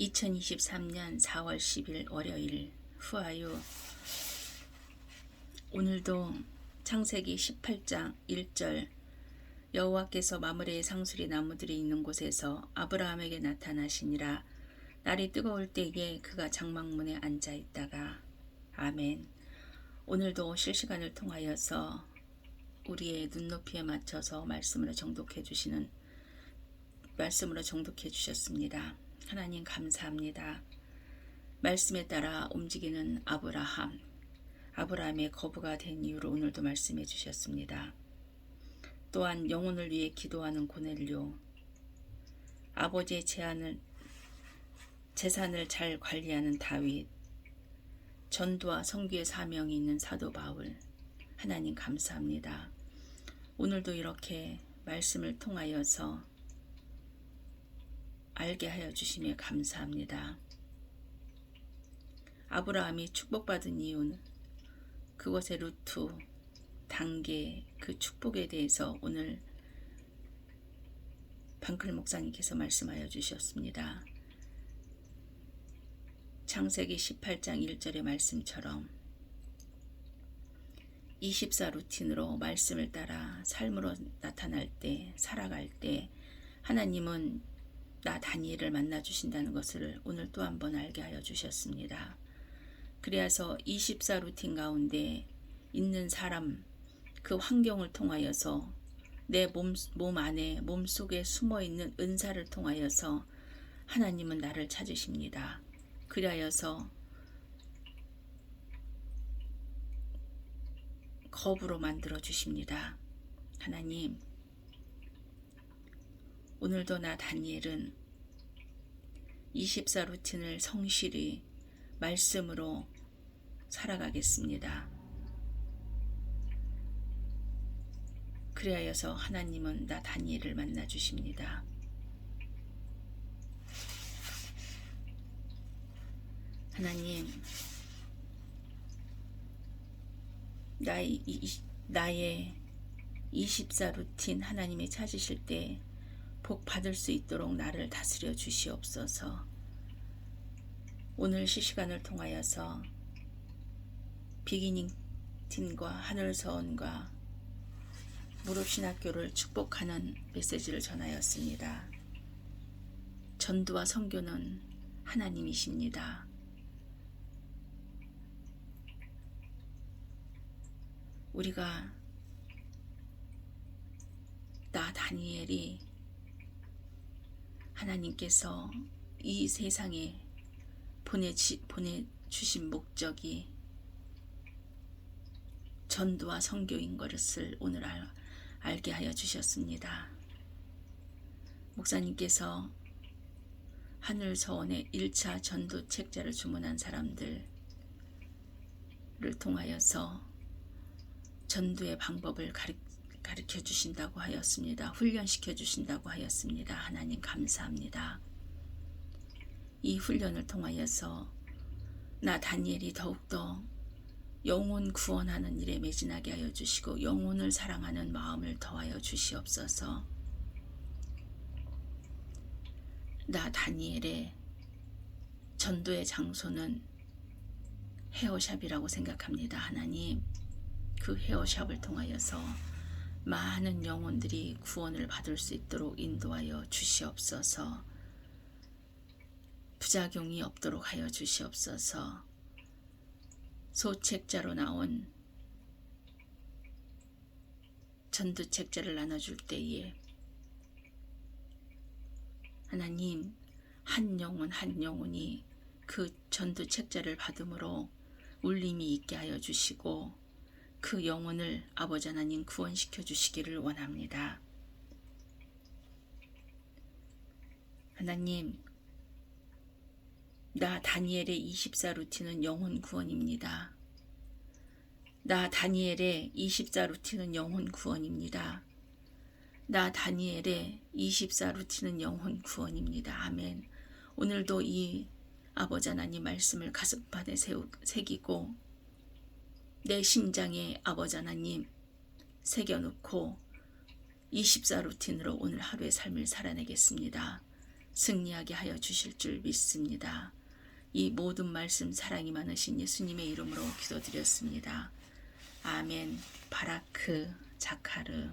2023년 4월 10일 월요일. 후아유. 오늘도 창세기 18장 1절. 여호와께서 마므레의 상수리 나무들이 있는 곳에서 아브라함에게 나타나시니라. 날이 뜨거울 때에 그가 장막문에 앉아 있다가. 아멘. 오늘도 실시간을 통하여서 우리의 눈높이에 맞춰서 말씀으로 정독해 주시는 말씀으로 정독해 주셨습니다. 하나님 감사합니다. 말씀에 따라 움직이는 아브라함, 아브라함의 거부가 된 이유로 오늘도 말씀해 주셨습니다. 또한 영혼을 위해 기도하는 고넬료, 아버지의 제안을 재산을 잘 관리하는 다윗, 전도와 성교의 사명이 있는 사도 바울, 하나님 감사합니다. 오늘도 이렇게 말씀을 통하여서 알게 하여 주시며 감사합니다. 아브라함이 축복받은 이유는 그것의 루트, 단계, 그 축복에 대해서 오늘 방클 목사님께서 말씀하여 주셨습니다. 창세기 18장 1절의 말씀처럼 24 루틴으로 말씀을 따라 삶으로 나타날 때, 살아갈 때 하나님은 나 다니엘을 만나 주신다는 것을 오늘 또 한 번 알게 하여 주셨습니다. 그래서 24 루틴 가운데 있는 사람 그 환경을 통하여서 내몸 몸 안에 몸 속에 숨어 있는 은사를 통하여서 하나님은 나를 찾으십니다. 그리하여서 겁으로 만들어 주십니다. 하나님 오늘도 나 다니엘은 24 루틴을 성실히 말씀으로 살아가겠습니다. 그리하여서 하나님은 나 다니엘을 만나 주십니다. 하나님, 나의, 나의 24 루틴 하나님이 찾으실 때 복 받을 수 있도록 나를 다스려 주시옵소서. 오늘 시시간을 통하여서 비기닝 팀과 하늘서원과 무릎신학교를 축복하는 메시지를 전하였습니다. 전도와 선교는 하나님이십니다. 우리가 나 다니엘이 하나님께서 이 세상에 보내지, 보내주신 목적이 전도와 선교인 것을 오늘 알, 알게 하여 주셨습니다. 목사님께서 하늘 서원의 1차 전도 책자를 주문한 사람들을 통하여서 전도의 방법을 가르, 가르쳐 주신다고 하였습니다. 훈련시켜 주신다고 하였습니다. 하나님 감사합니다. 이 훈련을 통하여서 나 다니엘이 더욱더 영혼 구원하는 일에 매진하게 하여 주시고 영혼을 사랑하는 마음을 더하여 주시옵소서. 나 다니엘의 전도의 장소는 헤어샵이라고 생각합니다. 하나님, 그 헤어샵을 통하여서 많은 영혼들이 구원을 받을 수 있도록 인도하여 주시옵소서. 부작용이 없도록 하여 주시옵소서. 소책자로 나온 전도책자를 나눠줄 때에 하나님 한 영혼 한 영혼이 그 전도책자를 받음으로 울림이 있게 하여 주시고 그 영혼을 아버지 하나님 구원시켜 주시기를 원합니다. 하나님 나 다니엘의 24 루틴은 영혼 구원입니다. 나 다니엘의 24 루틴은 영혼 구원입니다. 나 다니엘의 24 루틴은 영혼 구원입니다. 아멘. 오늘도 이 아버지 하나님 말씀을 가슴판에 새기고 내 심장에 아버지 하나님 새겨놓고 24 루틴으로 오늘 하루의 삶을 살아내겠습니다. 승리하게 하여 주실 줄 믿습니다. 이 모든 말씀 사랑이 많으신 예수님의 이름으로 기도드렸습니다. 아멘. 바라크 자카르